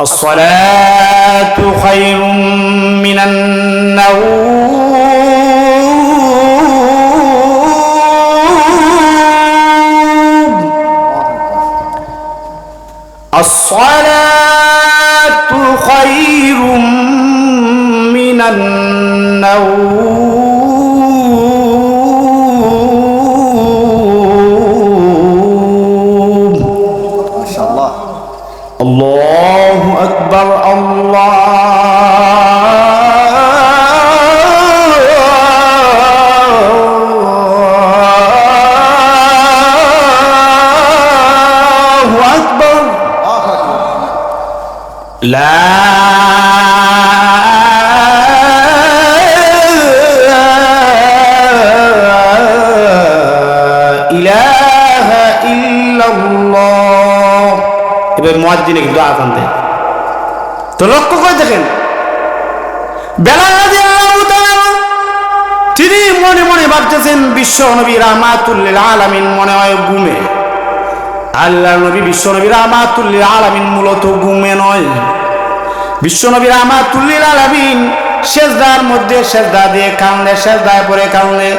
الصلاة خير من النوم. এবার মুয়াজ্জিনে কিন্তু আজান দেয় তো লক্ষ্য করে দেখেন। তাআলা তিনি মনে মনে ভাবতেছেন বিশ্ব নবী রাহমাতুল্লিল আলামিন মনে হয় ঘুমে। আল্লাহ নবী বিশ্ব আমাতুল্লিল আলামিন মূলত ঘুমে নয়। বিশ্বনবীর আমাতুল্লিল আলামিন শেষদার মধ্যে শেষদা দিয়ে কানলে শেষদায় পরে কানলে,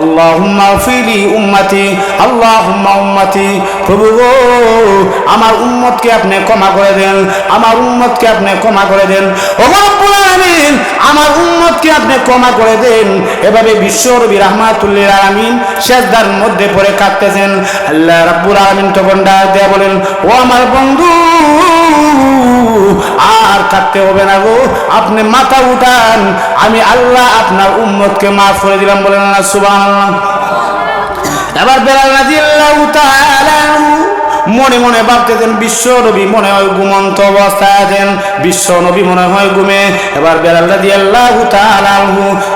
আল্লাহুম্মা ফিলি উম্মতি, আল্লাহুম্মা উম্মতি, প্রভু গো, আমার উম্মতকে আপনি ক্ষমা করে দেন, আমার উম্মতকে আপনি ক্ষমা করে দেন, ও রব্বুল আলামিন, আমার উম্মতকে আপনি ক্ষমা করে দেন। এভাবে বিশ্ব নবী রাহমাতুল্লিল আলামিন শেষদার মধ্যে পড়ে কাঁদতেছেন। আল্লাহ রাব্বুল আলামিন তখন ডাক দিয়ে বলেন, ও আমার বন্ধু আর কাটতে হবে না গো। আপনি মাথা উঠান। আমি আল্লাহ আপনার উম্মতকে মাফ করে দিলাম বলেন না, সুবহানাল্লাহ। এবার বেলাল রাদিয়াল্লাহু তাআলা মনে মনে ভাবতেছেন বিশ্ব নবী মনে হয় ঘুমন্ত অবস্থায় আছেন। বিশ্ব নবী মনে হয় ঘুমে। এবার বেলাল রাদিয়াল্লাহু তাআলা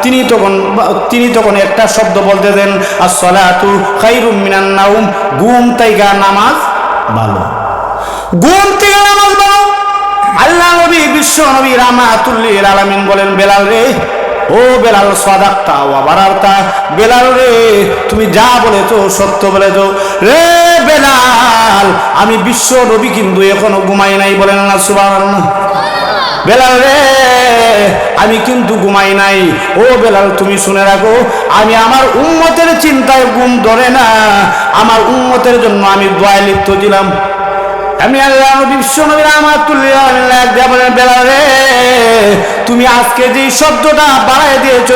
তিনি তখন তিনি তখন একটা শব্দ বলতেছেন as-salatu খায়রুম মিনান নাউম ঘুম তাইগা নামাজ ভালো। ঘুম থেকে নামাজ ভালো আল্লাহ নবী, বিশ্ব নবী রামাতুল্লিল আলামিন বলেন, বেলাল রে, ও বেলাল, সাদাক্তা ওয়া বারারতা বেলাল রে, তুমি যা বলেছ, সত্য বলেছ। রে বেলাল, আমি বিশ্ব নবী কিন্তু এখনও ঘুমাই নাই বলেন না, সুবহানাল্লাহ। বেলাল রে, আমি কিন্তু ঘুমাই নাই। ও বেলাল, তুমি শুনে রাখো, আমি আমার উম্মতের চিন্তায় ঘুম ধরে না। আমার উম্মতের জন্য আমি দোয়া লিপ্ত ছিলাম। আমি আল্লাহ বিশ্ব নবীর আমার বলেন বেলা রে। তুমি আজকে যে শব্দটা বাড়াই দিয়েছ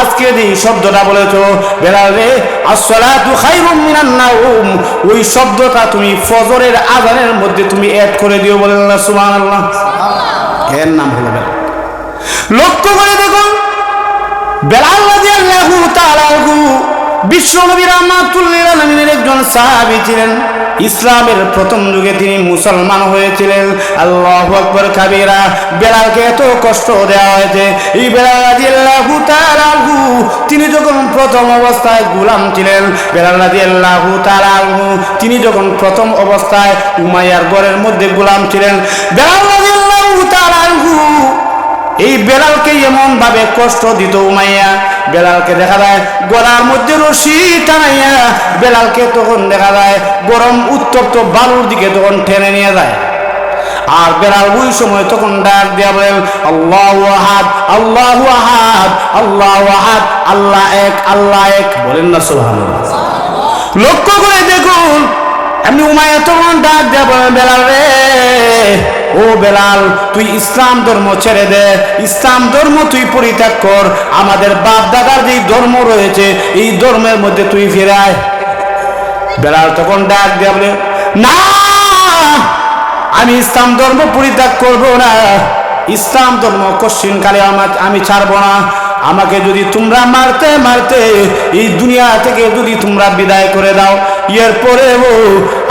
আজকে যে শব্দটা বলেছ বেলা রে আসসালাতু খাইরুম মিনান নাউম ওই শব্দটা তুমি ফজরের আজানের মধ্যে তুমি অ্যাড করে দিও বলেন না সুবহানাল্লাহ। এর নাম হলো বেলা। লক্ষ্য করে দেখুন বেলাল রাদিয়াল্লাহু তাআলা আলামিনের একজন সাহাবী ছিলেন। ইসলামের প্রথম যুগে তিনি মুসলমান হয়েছিলেন। আল্লাহ আকবর কাবিরা বেলালকে এত কষ্ট দেওয়া হয়েছে। এই বেলাল রাদিয়াল্লাহু তিনি যখন প্রথম অবস্থায় গুলাম ছিলেন, বেলাল তাআলা তিনি যখন প্রথম অবস্থায় উমাইয়ার গড়ের মধ্যে গুলাম ছিলেন, বেলাল তাআলা এই বেলালকে এমন ভাবে কষ্ট দিত উমাইয়া। বেলালকে দেখা যায়, গলার মধ্যে রশি টানাইয়া বেলালকে তখন দেখা যায়, গরম উত্তপ্ত বালুর দিকে তখন টেনে নিয়ে যায়। আর বেলাল ওই সময় তখন ডাক দেয়া বলেন, আল্লাহ আহাদ আল্লাহ আহাদ আল্লাহ আহাদ, আল্লাহ এক আল্লাহ এক। বলেন না, সুবহানাল্লাহ। লক্ষ্য করে দেখুন, এমনি উমাইয়া তখন ডাক দেয়া বলেন, বেলাল রে ও বেলাল, তুই ইসলাম ধর্ম ছেড়ে দে। ইসলাম ধর্ম তুই পরিত্যাগ কর। আমাদের বাপ দাদার যে ধর্ম রয়েছে, এই ধর্মের মধ্যে তুই ফেরায় বেলাল তখন ডাক দেয়া বলে, না, আমি ইসলাম ধর্ম পরিত্যাগ করব না। ইসলাম ধর্ম কশ্চিনকালে আমার আমি ছাড়বো না। আমাকে যদি তোমরা মারতে মারতে, এই দুনিয়া থেকে যদি তোমরা বিদায় করে দাও এর পরেও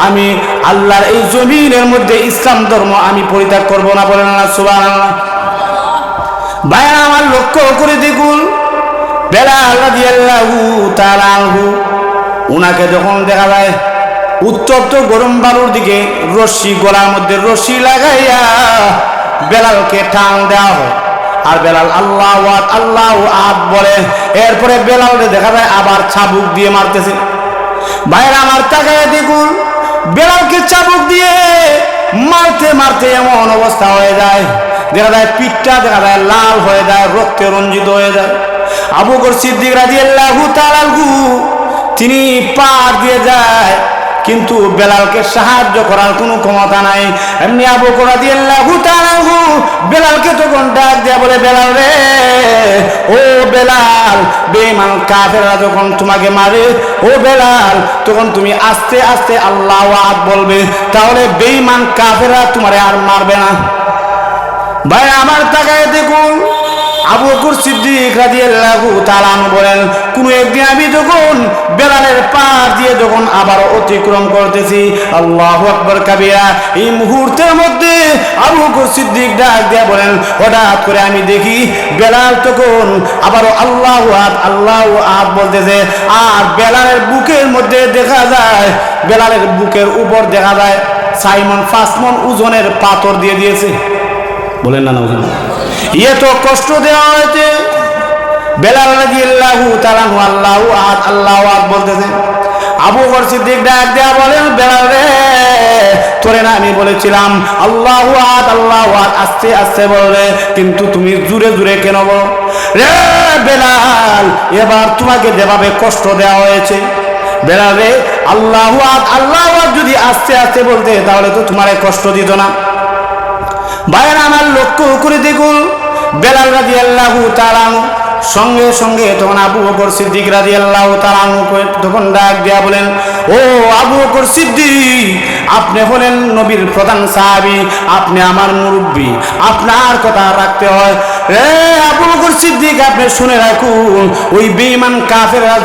আমি আল্লাহর এই জমিনের মধ্যে ইসলাম ধর্ম আমি পরিত্যাগ করব না বলে না সুবাহ ভাইয়া আমার লক্ষ্য করে দেখুন তাআলা আনহু, উনাকে যখন দেখা যায়, উত্তপ্ত গরম বালুর দিকে রশ্মি, গলার মধ্যে রশ্মি লাগাইয়া বেলালকে টান দেওয়া হয়। আর বেলাল আল্লাহ আল্লাহ আদ বলে। এরপরে বেলালকে দেখা যায় আবার ছাবুক দিয়ে মারতেছে। ভাইয়ের আমার তাকায় দেখুন বেলালকে চাবুক দিয়ে মারতে মারতে এমন অবস্থা হয়ে যায়। দেখা যায় পিঠটা দেখা যায় লাল হয়ে যায়, রক্তে রঞ্জিত হয়ে যায়। আবু বকর সিদ্দিক রাদিয়াল্লাহু তাআলা তিনি পার দিয়ে যায়, কিন্তু বেলালকে সাহায্য করার কোনো ক্ষমতা নাই। এমনি আবু করা দিয়ে বেলালকে তখন ডাক দেয়া বলে, বেলাল রে, ও বেলাল বেমান কাফেরা যখন তোমাকে মারে, ও বেলাল, তখন তুমি আস্তে আস্তে আল্লাহ আদ বলবে, তাহলে বেইমান কাফেরা তোমারে আর মারবে না। ভাই, আমার তাকায় দেখুন। আবু বকর সিদ্দিক রাদিয়াল্লাহু তাআলা বলেন, কোন একদিন আমি যখন বেলালের পার দিয়ে যখন আবার অতিক্রম করতেছি, আল্লাহু আকবার কাবিরা এই মুহূর্তের মধ্যে আবু বকর সিদ্দিক ডাক দিয়ে বলেন, হঠাৎ করে আমি দেখি বেলাল তখন আবারও আল্লাহু আদ আল্লাহু আদ বলতেছে, আর বেলালের বুকের মধ্যে দেখা যায়, বেলালের বুকের উপর দেখা যায় সাইমন ফাসমন ওজনের পাথর দিয়ে দিয়েছে। বলেন না না ওজন ইয়ে কষ্ট দেওয়া হয়েছে। বেলাল রাদিয়াল্লাহু তাআলা আল্লাহু আহাদ আল্লাহু আহাদ বলতেছে, আবু বকর সিদ্দিক ডাক দেয়া বলেন বেলাল রে, তোরে না আমি বলেছিলাম, আল্লাহু আহাদ আল্লাহু আহাদ, আস্তে আস্তে বলবে কিন্তু তুমি জুরে জুরে কেন বলো? রে বেলাল, এবার তোমাকে যেভাবে কষ্ট দেওয়া হয়েছে, বেলাল রে, আল্লাহু আহাদ আল্লাহু আহাদ যদি আস্তে আস্তে বলতে, তাহলে তো তোমার কষ্ট দিত না। ভাইয়ের আমার লক্ষ্য করে দেখুন, বেলাল রাজি আল্লাহ তালাম সঙ্গে সঙ্গে তখন আবু বকর সিদ্দিক রাজি আল্লাহ তালাম তখন ডাক দিয়া বলেন, ও আবু বকর সিদ্দিক, আপনি হলেন নবীর প্রধান সাহাবি, আপনি আমার মুরব্বী, আপনার কথা রাখতে হয়। শুনে ওই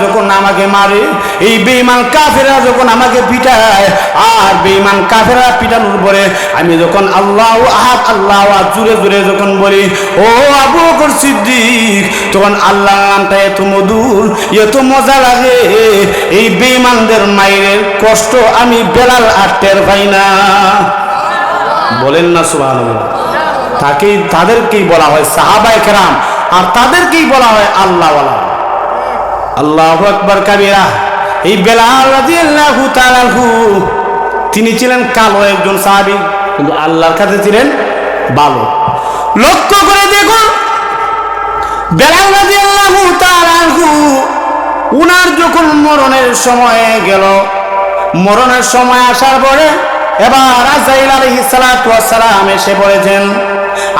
যখন আমাকে মারে, এই যখন আমাকে আমি যখন আল্লাহ আহাদ, আল্লাহ জুড়ে জুড়ে যখন বলি, ও আবু বকর সিদ্দিক, তখন আল্লাহ নামটা এত মধুর, এত মজা লাগে। এই বেঈমানদের মায়ের কষ্ট আমি বেলাল আর টের পাই না। বলেন না সুবহানাল্লাহ। তাকেই তাদেরকেই বলা হয় সাহাবায়ে কেরাম। আর তাদেরকেই বলা হয় আল্লাহওয়ালা। আল্লাহু আকবার কাবীরা। এই বেলাল তিনি ছিলেন কালো একজন সাহাবী, কিন্তু আল্লাহর কাছে ছিলেন ভালো। লক্ষ্য করে দেখুন উনার যখন মরণের সময় গেল, মরণের সময় আসার পরে এবার আজাইল আলাইহিস সালাতু ওয়াস সালাম এসে পড়েছেন।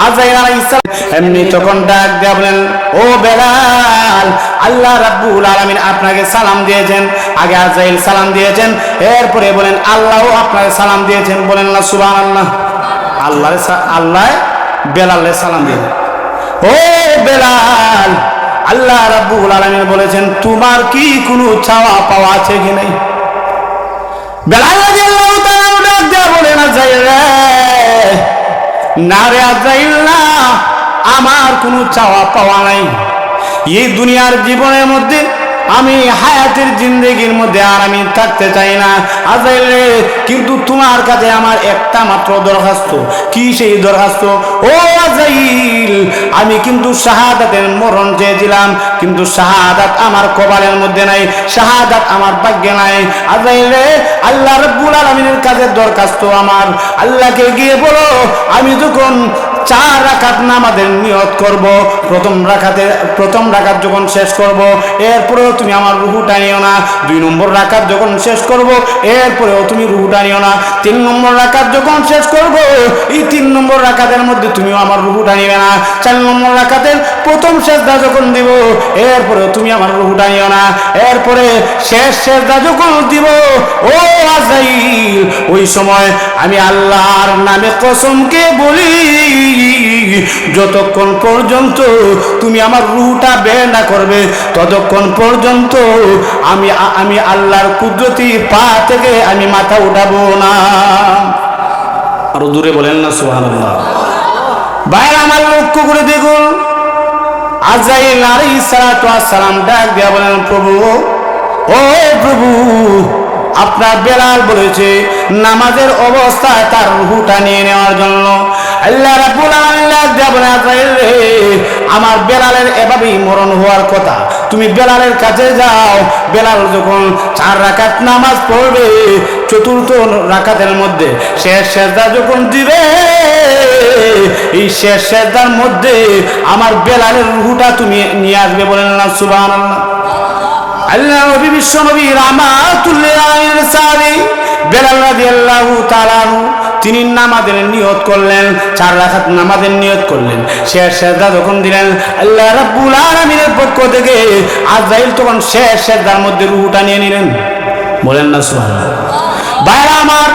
আজাইল আলাইহিস সালাম এমনি তখন ডাক দিয়ে বলেন, ও বেলাল, আল্লাহ রাব্বুল আলামিন আপনাকে সালাম দিয়েছেন। আগে আজাইল সালাম দিয়েছেন, এরপরে বলেন, আল্লাহও আপনাকে সালাম দিয়েছেন। বলেন না, সুবহানাল্লাহ। আল্লাহ আল্লাহ আল্লাহ বেলালে সালাম দিয়েছেন ও বেলাল, আল্লাহ রাব্বুল আলামিন বলেছেন, তোমার কি কোনো চাওয়া পাওয়া আছে কি নাই? বেলাল রাদিয়াল্লাহু তাআলা ডাক দেয়া বলে না যাই রে আমার কোনো চাওয়া পাওয়া নাই। এই দুনিয়ার জীবনের মধ্যে আমি হায়াতের জিন্দগির মধ্যে আর আমি থাকতে চাই না। আজাইলে কিন্তু তোমার কাছে আমার একটা মাত্র দরখাস্ত। কি সেই দরখাস্ত? ও আজাইল আমি কিন্তু শাহাদাতের মরণ চেয়েছিলাম, কিন্তু শাহাদাত আমার কপালের মধ্যে নাই, শাহাদাত আমার ভাগ্যে নাই। আজাইলে আল্লাহ রব্বুল আলমিনের কাছে দরখাস্ত আমার। আল্লাহকে গিয়ে বলো, আমি যখন চার রাকাত নামাজের নিয়ত করব, প্রথম রাখাতে প্রথম রাকাত যখন শেষ করব, এরপরেও তুমি আমার রুহুটা নিও না। দুই নম্বর রাকাত যখন শেষ করব, এরপরেও তুমি রুহুটা নিও না। তিন নম্বর রাকাত যখন শেষ করব, এই তিন নম্বর রাকাতের মধ্যে তুমিও আমার রুহুটা নিবে না। চার নম্বর রাখাতের প্রথম শেষদা যখন দিব, এরপরেও তুমি আমার রুহুটা নিও না। এরপরে শেষ শেষদা যখন দিব, ও আজাইল, ওই সময় আমি আল্লাহর নামে কসমকে বলি যতক্ষণ পর্যন্ত তুমি আমার রুহটা বের না করবে ততক্ষণ পর্যন্ত আমি আমি আল্লাহর কুদরতি পা থেকে আমি মাথা উঠাবো না। আরও দূরে বলেন না সুবহানাল্লাহ। বাইরে আমার লক্ষ্য করে দেখুন। আজাইল ওয়াস সালাম ডাক দিয়া বলেন প্রভু ও প্রভু আপনার বেলাল বলেছে, নামাজের অবস্থায় তার রুহুটা নিয়ে নেওয়ার জন্য। আল্লাহ রাব্বুল আলামিন রে আমার বেলালের এভাবেই মরণ হওয়ার কথা। তুমি বেলালের কাছে যাও। বেলাল যখন চার রাকাত নামাজ পড়বে, চতুর্থ রাকাতের মধ্যে শেষ সেজদা যখন দিবে, এই শেষ সেজদার মধ্যে আমার বেলালের রুহুটা তুমি নিয়ে আসবে বলেন না, সুবহানাল্লাহ। আল্লাহ নবী, বিশ্ব নবী রামাতুল্লাহ সাহাবী বেলাল রাদিয়াল্লাহু তাআলা আনহু, তিনি নামাজের নিয়ত করলেন, চার রাকাত নামাজের নিয়ত করলেন। শেষ সেজদা যখন দিলেন, আল্লাহ রাব্বুল আলামিনের পক্ষ থেকে আজরাইল তখন শেষ সেজদার মধ্যে রুহুটা নিয়ে নিলেন। বলেন না, সুবহানাল্লাহ। ভাইরা আমার,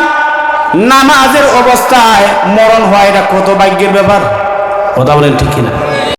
নামাজের অবস্থায় মরণ হয় এটা কত ভাগ্যের ব্যাপার? কথা বলেন ঠিক কিনা?